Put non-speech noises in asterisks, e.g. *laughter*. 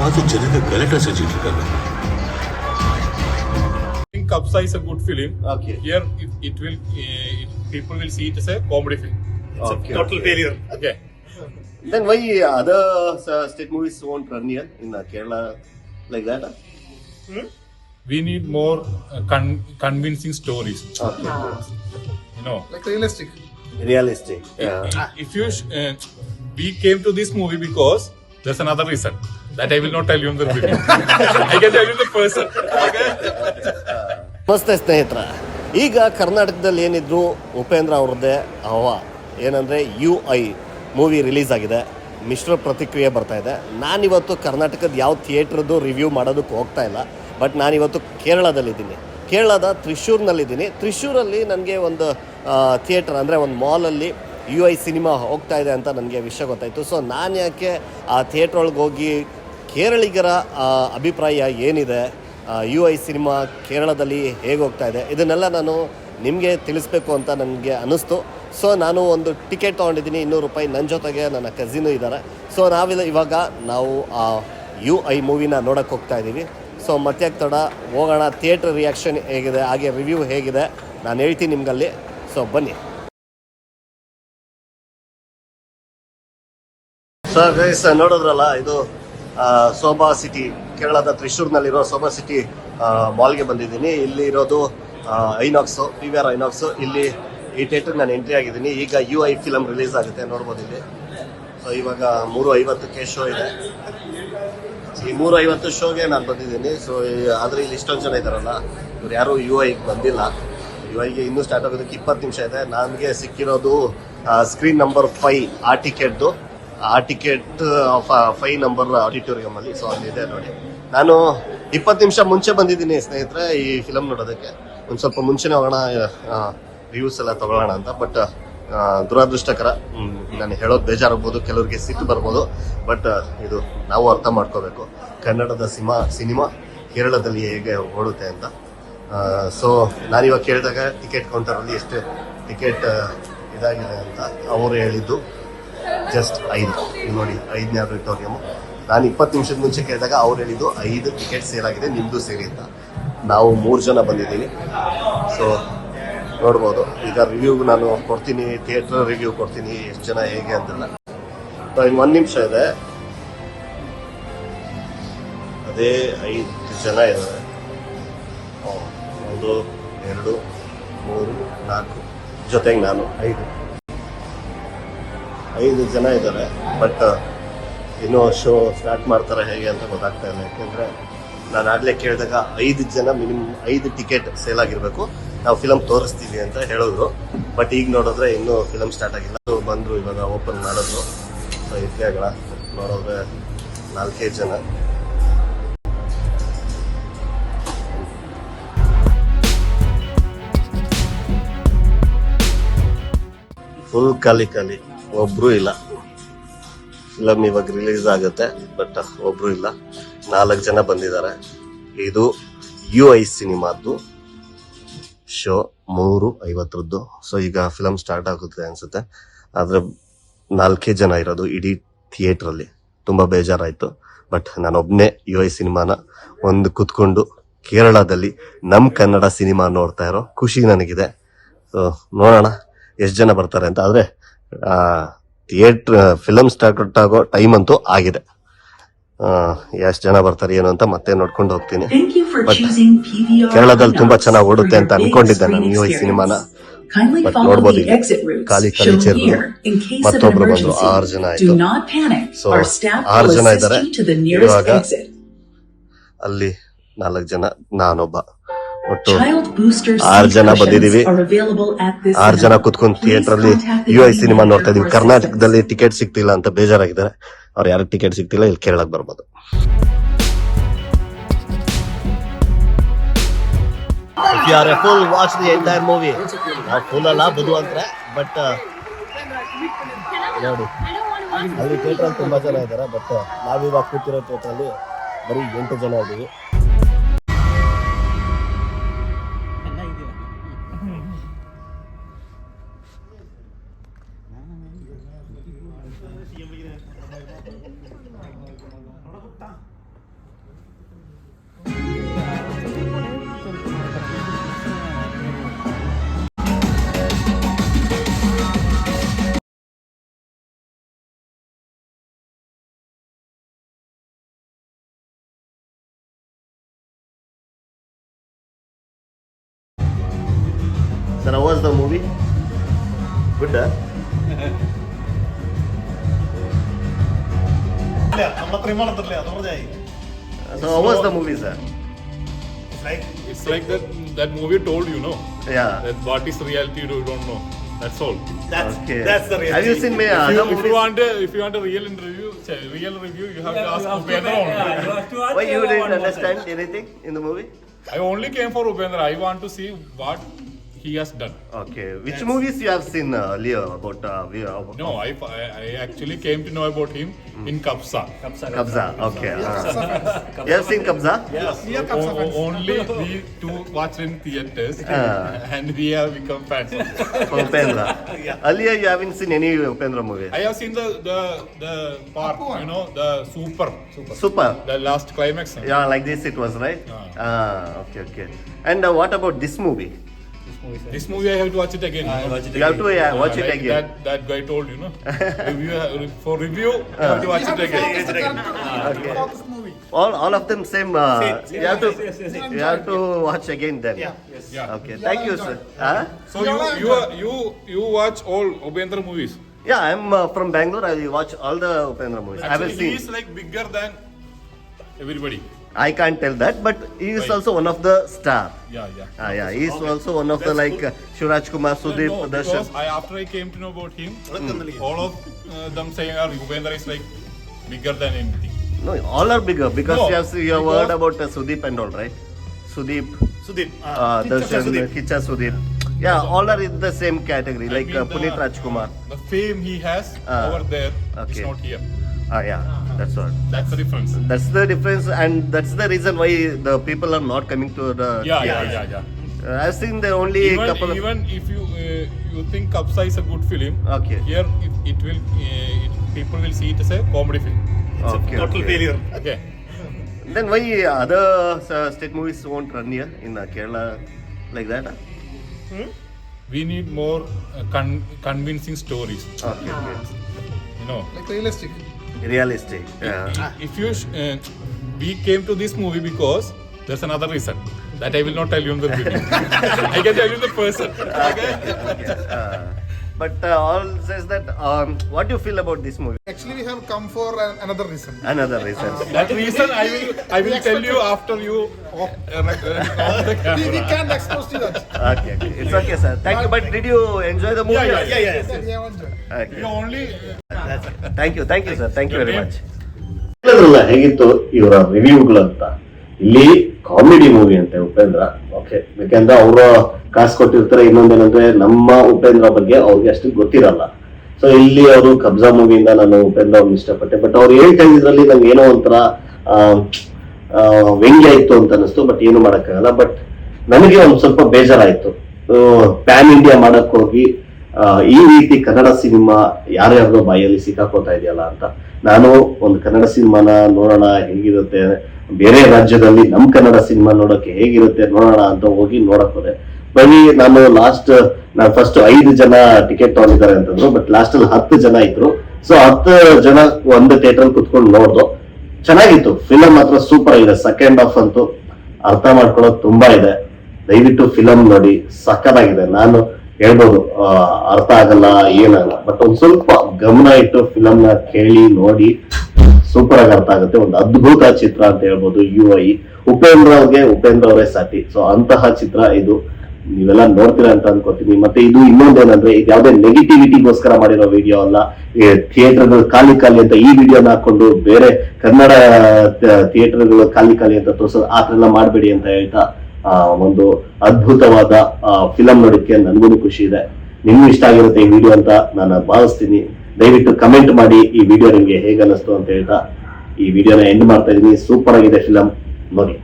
பார்த்து ஜனங்க கலெக்டா செஞ்சுட்டு இருக்காங்க I think Kapsa is a good film. Okay. Here, it, it will uh, it, people will see it as a comedy film. It's Okay, a total okay. failure. Okay. Then why other uh, state movies won't run here in uh, Kerala like that? We need more uh, con- convincing stories. Okay. You know, like realistic. Realistic. Yeah. if you sh- uh, we came to this movie because there's another reason That I will not tell you in the video. I can tell you the person. ನಮಸ್ತೆ ಸ್ನೇಹಿತರ ಈಗ ಕರ್ನಾಟಕದಲ್ಲಿ ಏನಿದ್ರು ಉಪೇಂದ್ರ ಅವ್ರದ್ದೇ ಅವ ಏನಂದರೆ you I movie release ಆಗಿದೆ. ಮಿಶ್ರ ಪ್ರತಿಕ್ರಿಯೆ ಬರ್ತಾ ಇದೆ. ನಾನಿವತ್ತು ಕರ್ನಾಟಕದ ಯಾವ ಥಿಯೇಟ್ರದ್ದು ರಿವ್ಯೂ ಮಾಡೋದಕ್ಕೆ ಹೋಗ್ತಾ ಇಲ್ಲ. ಬಟ್ ನಾನಿವತ್ತು ಕೇರಳದಲ್ಲಿದ್ದೀನಿ. ಕೇರಳದ ತ್ರಿಶೂರ್ನಲ್ಲಿದ್ದೀನಿ. ತ್ರಿಶೂರಲ್ಲಿ ನನಗೆ ಒಂದು ಥಿಯೇಟರ್ ಅಂದರೆ ಒಂದು ಮಾಲಲ್ಲಿ ಯು ಐ ಸಿನಿಮಾ ಹೋಗ್ತಾ ಇದೆ ಅಂತ ನನಗೆ ವಿಷಯ ಗೊತ್ತಾಯಿತು. ಸೊ ನಾನು ಯಾಕೆ ಆ ಥಿಯೇಟ್ರ್ ಒಳಗೆ ಹೋಗಿ ಕೇರಳಿಗರ ಅಭಿಪ್ರಾಯ ಏನಿದೆ? ಯು ಐ ಸಿನಿಮಾ ಕೇರಳದಲ್ಲಿ ಹೇಗೆ ಹೋಗ್ತಾ ಇದೆ? ಇದನ್ನೆಲ್ಲ ನಾನು ನಿಮಗೆ ತಿಳಿಸ್ಬೇಕು ಅಂತ ನನಗೆ ಅನ್ನಿಸ್ತು. ಸೊ, ನಾನು ಒಂದು ಟಿಕೆಟ್ ತೊಗೊಂಡಿದ್ದೀನಿ, ಇನ್ನೂರು ರೂಪಾಯಿ. ನನ್ನ ಜೊತೆಗೆ ನನ್ನ ಕಸಿನು ಇದ್ದಾರೆ. ಸೊ, ನಾವಿಲ್ಲ, ಇವಾಗ ನಾವು ಆ ಯು ಐ ಮೂವಿನ ನೋಡೋಕ್ಕೆ ಹೋಗ್ತಾ ಇದ್ದೀವಿ ಸೊ ಮತ್ತೆ ತಡ, ಹೋಗೋಣ. ಥಿಯೇಟ್ರ್ ರಿಯಾಕ್ಷನ್ ಹೇಗಿದೆ? ಹಾಗೆ ರಿವ್ಯೂ ಹೇಗಿದೆ? ನಾನು ಹೇಳ್ತೀನಿ ನಿಮಗಲ್ಲಿ. ಸೊ, ಬನ್ನಿ. ಸರ್ ನೋಡಿದ್ರಲ್ಲ, ಇದು ಸೋಬಾ ಸಿಟಿ, ಕೇರಳದ ತ್ರಿಶೂರ್ನಲ್ಲಿರೋ ಸೋಬಾ ಸಿಟಿ ಮಾಲ್ಗೆ ಬಂದಿದ್ದೀನಿ. ಇಲ್ಲಿ ಇರೋದು INOX P V R INOX. ಇಲ್ಲಿ ಈ ಥಿಯೇಟರ್ ನಾನು ಎಂಟ್ರಿ ಆಗಿದ್ದೀನಿ. ಈಗ ಯು ಐ ಫಿಲಮ್ ರಿಲೀಸ್ ಆಗುತ್ತೆ, ನೋಡ್ಬೋದು ಇಲ್ಲಿ. ಸೊ ಇವಾಗ ಮೂರು ಐವತ್ತಕ್ಕೆ ಶೋ ಇದೆ. ಈ ಮೂರು ಐವತ್ತು ಶೋಗೆ ನಾನು ಬಂದಿದ್ದೀನಿ. ಸೊ ಆದರೆ ಇಲ್ಲಿ ಇಷ್ಟೊಂದು ಜನ ಇದ್ದಾರಲ್ಲ, ಇವ್ರು ಯಾರು ಯು ಐಗೆ ಬಂದಿಲ್ಲ. ಯು ಐಗೆ ಇನ್ನೂ ಸ್ಟಾರ್ಟ್ ಆಗೋದಕ್ಕೆ ಇಪ್ಪತ್ತು ನಿಮಿಷ ಇದೆ. ನನಗೆ ಸಿಕ್ಕಿರೋದು ಸ್ಕ್ರೀನ್ ನಂಬರ್ ಫೈ ಆ ಟಿಕೆಟ್ದು ಆ ಟಿಕೆಟ್ ಫೈ ನಂಬರ್ ಆಡಿಟೋರಿಯಂ ಅಲ್ಲಿ ಸೊ ಅಲ್ಲಿದೆ ನೋಡಿ. ನಾನು ಇಪ್ಪತ್ತು ನಿಮಿಷ ಮುಂಚೆ ಬಂದಿದ್ದೀನಿ ಸ್ನೇಹಿತರೆ ಈ ಫಿಲಮ್ ನೋಡೋದಕ್ಕೆ. ಒಂದು ಸ್ವಲ್ಪ ಮುಂಚೆನೇ ಹೋಗೋಣ ರಿವ್ಯೂಸ್ ಎಲ್ಲ ತಗೊಳ್ಳೋಣ ಅಂತ ಬಟ್ ದುರಾದೃಷ್ಟಕರ ನಾನು ಹೇಳೋದು ಬೇಜಾರಾಗ್ಬೋದು, ಕೆಲವರಿಗೆ ಸಿಟ್ಟು ಬರ್ಬೋದು ಬಟ್ ಇದು ನಾವು ಅರ್ಥ ಮಾಡ್ಕೋಬೇಕು. ಕನ್ನಡದ ಸಿನಿಮಾ ಸಿನಿಮಾ ಕೇರಳದಲ್ಲಿ ಹೇಗೆ ಓಡುತ್ತೆ ಅಂತ. ಸೊ ನಾನಿವಾಗ ಕೇಳಿದಾಗ ಟಿಕೆಟ್ ಕೌಂಟರಲ್ಲಿ ಎಷ್ಟು ಟಿಕೆಟ್ ಇದಾಗಿದೆ ಅಂತ ಅವರು ಹೇಳಿದ್ದು. ಜಸ್ಟ್ ಐದು. ನೀವು ನೋಡಿ, ಐದನೇ ಆಡಿಟೋರಿಯಮ್ ನಾನು ಇಪ್ಪತ್ತು ನಿಮಿಷದ ಮುಂಚೆ ಕೇಳಿದಾಗ ಅವ್ರು ಹೇಳಿದ್ದು ಐದು ಟಿಕೆಟ್ ಸೇಲ್ ಆಗಿದೆ ನಿಮ್ಮದು ಸೇರಿ ಅಂತ. ನಾವು ಮೂರು ಜನ ಬಂದಿದ್ದೀವಿ. ಸೊ ನೋಡ್ಬೋದು. ಈಗ ರಿವ್ಯೂ ನಾನು ಕೊಡ್ತೀನಿ ಥಿಯೇಟರ್ ರಿವ್ಯೂ ಕೊಡ್ತೀನಿ, ಎಷ್ಟು ಜನ ಹೇಗೆ ಅಂತೆಲ್ಲ. ಸೊ ಇನ್ನು ಒಂದು ನಿಮಿಷ ಇದೆ. ಅದೇ ಐದು ಜನ ಇದ್ದಾರೆ. ಒಂದು, ಎರಡು, ಮೂರು, ನಾಲ್ಕು, ಜೊತೆಗೆ ನಾನು ಐದು. ಐದು ಜನ ಇದ್ದಾರೆ. ಬಟ್ ಇನ್ನೂ ಶೋ ಸ್ಟಾರ್ಟ್ ಮಾಡ್ತಾರೆ ಹೇಗೆ ಅಂತ ಗೊತ್ತಾಗ್ತಾ ಇಲ್ಲ. ಯಾಕೆಂದ್ರೆ ನಾನು ಆಗ್ಲೇ ಕೇಳಿದಾಗ ಐದು ಜನ ಮಿನಿಮಮ್ ಐದು ಟಿಕೆಟ್ ಸೇಲ್ ಆಗಿರಬೇಕು. ನಾವು ಫಿಲಮ್ ತೋರಿಸ್ತೀವಿ ಅಂತ ಹೇಳಿದ್ರು. ಬಟ್ ಈಗ ನೋಡಿದ್ರೆ ಇನ್ನೂ ಫಿಲಮ್ ಸ್ಟಾರ್ಟ್ ಆಗಿಲ್ಲ. ಬಂದ್ರು ಇವಾಗ ಓಪನ್ ಮಾಡಿದ್ರು. ಸೊ ಇತ್ಯಾಗಳ ನೋಡಿದ್ರೆ ನಾಲ್ಕೈದು ಜನ. ಫುಲ್ ಖಾಲಿ ಖಾಲಿ. ಒಬ್ರು ಇಲ್ಲ. ಫಿಲಮ್ ಇವಾಗ ರಿಲೀಸ್ ಆಗುತ್ತೆ ಬಟ್ ಒಬ್ರು ಇಲ್ಲ. ನಾಲ್ಕು ಜನ ಬಂದಿದ್ದಾರೆ. ಇದು ಯು ಐ ಸಿನಿಮಾದ್ದು. ಶೋ ಮೂರು ಐವತ್ತರದ್ದು. ಸೊ ಈಗ ಫಿಲಮ್ ಸ್ಟಾರ್ಟ್ ಆಗುತ್ತೆ ಅನ್ಸುತ್ತೆ. ಆದ್ರೆ ನಾಲ್ಕೇ ಜನ ಇರೋದು ಇಡೀ ಥಿಯೇಟ್ರಲ್ಲಿ ತುಂಬಾ ಬೇಜಾರಾಯಿತು. ಬಟ್ ನಾನೊಬ್ಬನೇ ಯು ಐ ಸಿನಿಮಾನ ಒಂದು ಕುತ್ಕೊಂಡು ಕೇರಳದಲ್ಲಿ ನಮ್ಮ ಕನ್ನಡ ಸಿನಿಮಾ ನೋಡ್ತಾ ಇರೋ ಖುಷಿ ನನಗಿದೆ. ಸೊ ನೋಡೋಣ. ಎಷ್ಟು ಜನ ಬರ್ತಾರೆ ಅಂತ. ಆದ್ರೆ ಆ ಥಿಯೇಟರ್ ಫಿಲಂ ಸ್ಟಾರ್ಟ್ ಆಗೋ ಟೈಮ್ ಅಂತೂ ಆಗಿದೆ. ಆಹ್ಹ್ ಎಷ್ಟ್ ಜನ ಬರ್ತಾರೆ ಏನು ಅಂತ ಮತ್ತೆ ನೋಡ್ಕೊಂಡು ಹೋಗ್ತೀನಿ. ಬಟ್ ಕೇರಳದಲ್ಲಿ ತುಂಬಾ ಚೆನ್ನಾಗಿ ಓಡುತ್ತೆ ಅಂತ ಅನ್ಕೊಂಡಿದ್ದೆ ನಾನು ಈ ಸಿನಿಮಾನ. ಬಟ್ ನೋಡಬಹುದು ಇಲ್ಲಿ ಖಾಲಿ ಕಾಲಿ ಚೇರ್ ಮತ್ತೊಬ್ರು ಬಂದ್ರು ಆರ್ ಜನ ಇದ್ರು ಸೋ ಆರ್ ಜನ ಇದ್ದಾರೆ. ಇವಾಗ ಅಲ್ಲಿ ನಾಲ್ಕು ಜನ ನಾನೊಬ್ಬ. ಒಟ್ಟು ಆರ್ ಜನ this ಆರು ಜನ. ಕುತ್ಕೊಂಡು ಥಿಯೇಟರ್ ಅಲ್ಲಿ ಯು ಐ ಸಿನಿಮಾ ನೋಡ್ತಾ ಇದೀವಿ ಕರ್ನಾಟಕದಲ್ಲಿ ಟಿಕೆಟ್ ಸಿಗ್ತಿಲ್ಲ ಅಂತ ಬೇಜಾರಾಗಿದ್ದಾರೆ. ಅವ್ರು ಯಾರು ಟಿಕೆಟ್ ಸಿಗ್ತಿಲ್ಲ ಇಲ್ಲಿ ಕೇರಳಕ್ಕೆ ಬರ್ಬೋದು. If watch the entire movie ನಾವು ಫುಲ್ ಅಲ್ಲ ಬಟ್ ನೋಡಿ. ಅಲ್ಲಿ ಥಿಯೇಟರ್ ಅಲ್ಲಿ ತುಂಬಾ ಜನ ಇದ್ದಾರೆ ಬಟ್ ನಾವಿವಾಗ ಕೂತಿರೋ ಥಿಯೇಟರ್ ಅಲ್ಲಿ ಬರೀ ಎಂಟು ಜನ ಇದ್ದೀವಿ So how was the movie? Good, huh? *laughs* ഇല്ല നമ്മളത്രയും വളർത്തില്ല അത് പറഞ്ഞായി So, how was the movie, sir? It's like It's like that that movie told you, know, Yeah. that what is reality you don't know. That's all. That's Okay. that's the reality. Have you seen my If other you, if you movies? want a, if you want a real interview, say, real review, you have to ask Upendra only. Why you didn't understand anything in the movie? I only came for Upendra. I want to see what he has done. Okay. Which movies you have seen uh, earlier about uh, we- uh, No, I, I, I actually came to know about him in Kapsa. Kabza? Okay. uh. you have seen Kabza? O- o- only *laughs* we two watched in theaters Ah. *laughs* and we have become fans. of Upendra. *laughs* Earlier you haven't seen any Upendra movies. I have seen the the, the part, you know, the super, Super. the last climax. Yeah, like this it was, right? Ah. Ah, okay, okay. And uh, what about this movie? This movie I have to watch it again. you know. You have to uh, watch Uh, it like again. That, that guy told you, know. *laughs* review, uh, for review, you have to watch it again. Okay. All, all of them same. Uh, you have to you have to watch again then. Yeah. yes Okay. Thank you, sir. Huh? So you you are- you you watch all Ubendra movies. Yeah, I'm uh, from Bangalore. I watch all the Upendra movies. I haven't he seen. is like bigger than everybody. I can't tell that, but he is right. also one of the star. Yeah, yeah. Ah, yeah. He's okay. also one of That's the like good. uh, Shuraj Kumar, Sudeep, no, Darshan. I, after I came to know about him, mm. all of uh, them saying ah, are Yugandhar is like bigger than anything. No, all are bigger because no, you have you have heard about uh, Sudeep and all, right? Sudeep, Sudeep, uh, uh, Darshan, Kicha Sudeep. Yeah, so, all are in the same category, I like uh, Puneet Rajkumar. The fame he has uh, over there okay. is not here. Ah, yeah, that's what. That's the difference. That's the difference, and that's the reason why the people are not coming to the. Yeah, yeah, yeah, yeah. Uh, I've seen the only even, couple. Of even if you uh, you think Kapsa is a good film, okay. Here it, it will uh, it, people will see it as a comedy film. It's okay, a total okay. failure. Okay. Then why other uh, state movies won't run here in uh, Kerala like that? Hmm? We need more uh, con- convincing stories. Okay. You know, like realistic. Yeah. I- if you sh- uh, we came to this movie because there's another reason that I will not tell you in the beginning. *laughs* I can tell you the person. Okay. okay. Uh, but uh, all says that. Um, what do you feel about this movie? Actually, we have come for an- another reason. Another reason. That reason I will I will tell you after you off, uh, rec- uh, We, we can't expose to that. Okay, okay. It's okay, sir. Thank you. But did you enjoy the movie? Yeah, yeah, yeah, That we have enjoyed. Okay. You only thank you thank you sir thank you very much ಹೇಳಿದ್ರಲ್ಲ ಹೇಗಿತ್ತು ಇವರ ರಿವ್ಯೂಗಳು ಅಂತ ಇಲ್ಲಿ comedy movie ಅಂತೆ Upendra. Okay ಯಾಕೆಂದ್ರೆ ಅವರ ಕಾಸು ಕೊಟ್ಟಿರ್ತಾರೆ. ಇನ್ನೊಂದೇನಂದ್ರೆ ನಮ್ಮ ಉಪೇಂದ್ರ ಬಗ್ಗೆ ಅವ್ರಿಗೆ ಅಷ್ಟು ಗೊತ್ತಿರಲ್ಲ. ಸೊ ಇಲ್ಲಿ ಅವರು ಕಬ್ಜಾ ಮೂವಿಯಿಂದ ನಾನು ಉಪೇಂದ್ರ ಅವ್ರನ್ನ ಇಷ್ಟಪಟ್ಟೆ. ಬಟ್ ಅವ್ರು ಹೇಳ್ತಾ ಇದ್ರಲ್ಲಿ ನಂಗೆ ಏನೋ ಒಂಥರ ವ್ಯಂಗ್ಯ ಇತ್ತು ಅಂತ ಅನಿಸ್ತು ಬಟ್ ಏನು ಮಾಡೋಕ್ಕಾಗಲ್ಲ. ಬಟ್ ನನಗೆ ಒಂದು ಸ್ವಲ್ಪ ಬೇಜಾರಾಯ್ತು. ಪ್ಯಾನ್ ಇಂಡಿಯಾ ಮಾಡಕ್ ಹೋಗಿ ಈ ರೀತಿ ಕನ್ನಡ ಸಿನಿಮಾ ಯಾರ್ಯಾರ್ದೋ ಬಾಯಲ್ಲಿ ಸಿಕ್ಕಾಕೋತಾ ಇದೆಯಲ್ಲ ಅಂತ. ನಾನು ಒಂದು ಕನ್ನಡ ಸಿನಿಮಾನ ನೋಡೋಣ ಹೇಗಿರುತ್ತೆ, ಬೇರೆ ರಾಜ್ಯದಲ್ಲಿ ನಮ್ ಕನ್ನಡ ಸಿನಿಮಾ ನೋಡೋಕೆ ಹೇಗಿರುತ್ತೆ ನೋಡೋಣ ಅಂತ ಹೋಗಿ ನೋಡಕ್ ಹೋದೆ. ಬರೀ ನಾನು ಲಾಸ್ಟ್ ನಾನು ಫಸ್ಟ್ ಐದು ಜನ ಟಿಕೆಟ್ ತಗೊಂಡಿದ್ದಾರೆ ಅಂತಂದ್ರು ಬಟ್ ಲಾಸ್ಟ್ ಅಲ್ಲಿ ಹತ್ತು ಜನ ಇದ್ರು. ಸೊ ಹತ್ತು ಜನ ಒಂದು ಥಿಯೇಟರ್ ಕುತ್ಕೊಂಡು ನೋಡ್ದು. ಚೆನ್ನಾಗಿತ್ತು. ಫಿಲಮ್ ಮಾತ್ರ ಸೂಪರ್ ಇದೆ ಸೆಕೆಂಡ್ ಹಾಫ್ ಅಂತೂ ಅರ್ಥ ಮಾಡ್ಕೊಳ್ಳೋದು ತುಂಬಾ ಇದೆ. ದಯವಿಟ್ಟು ಫಿಲಮ್ ನೋಡಿ. ಸಕ್ಕತ್ತಾಗಿದೆ ನಾನು ಹೇಳ್ಬೋದು. ಅರ್ಥ ಆಗಲ್ಲ, ಏನಲ್ಲ. ಬಟ್ ಒಂದು ಸ್ವಲ್ಪ ಗಮನ ಇಟ್ಟು ಫಿಲಮ್ನ ಕೇಳಿ, ನೋಡಿ ಸೂಪರ್ ಆಗಿ ಅರ್ಥ ಆಗುತ್ತೆ. ಒಂದು ಅದ್ಭುತ ಚಿತ್ರ ಅಂತ ಹೇಳ್ಬೋದು ಯು ಐ ಉಪೇಂದ್ರ ಅವ್ರಿಗೆ, ಉಪೇಂದ್ರ ಅವರೇ ಸಾಟಿ ಸೊ ಅಂತಹ ಚಿತ್ರ ಇದು. ನೀವೆಲ್ಲ ನೋಡ್ತೀರಾ ಅಂತ ಅನ್ಕೋತೀನಿ. ಮತ್ತೆ ಇದು ಇನ್ನೊಂದೇನಂದ್ರೆ, ಇದು ಯಾವ್ದೇ ನೆಗೆಟಿವಿಟಿಗೋಸ್ಕರ ಮಾಡಿರೋ ವಿಡಿಯೋ ಅಲ್ಲ. ಥಿಯೇಟರ್ಗಳು ಖಾಲಿ ಖಾಲಿ ಅಂತ ಈ ವಿಡಿಯೋನ ಹಾಕೊಂಡು ಬೇರೆ ಕನ್ನಡ ಥಿಯೇಟರ್ಗಳು ಖಾಲಿ ಖಾಲಿ ಅಂತ ತೋರ್ಸೋದು, ಆ ಥರ ಎಲ್ಲ ಮಾಡಬೇಡಿ ಅಂತ ಹೇಳ್ತಾ ಒಂದು ಅದ್ಭುತವಾದ ಫಿಲಂ ನೋಡಕ್ಕೆ ನನ್ಗೂ ಖುಷಿ ಇದೆ. ನಿಮ್ಗೂ ಇಷ್ಟ ಆಗಿರುತ್ತೆ ಈ ವಿಡಿಯೋ ಅಂತ ನಾನು ಭಾವಿಸ್ತೀನಿ. ದಯವಿಟ್ಟು ಕಮೆಂಟ್ ಮಾಡಿ ಈ ವಿಡಿಯೋ ನಿಮ್ಗೆ ಹೇಗೆ ಅನ್ನಿಸ್ತು ಅಂತ ಹೇಳ್ತಾ ಈ ವಿಡಿಯೋನ ಎಂಡ್ ಮಾಡ್ತಾ ಇದೀನಿ ಸೂಪರ್ ಆಗಿದೆ ಫಿಲಂ ನೋಡಿ.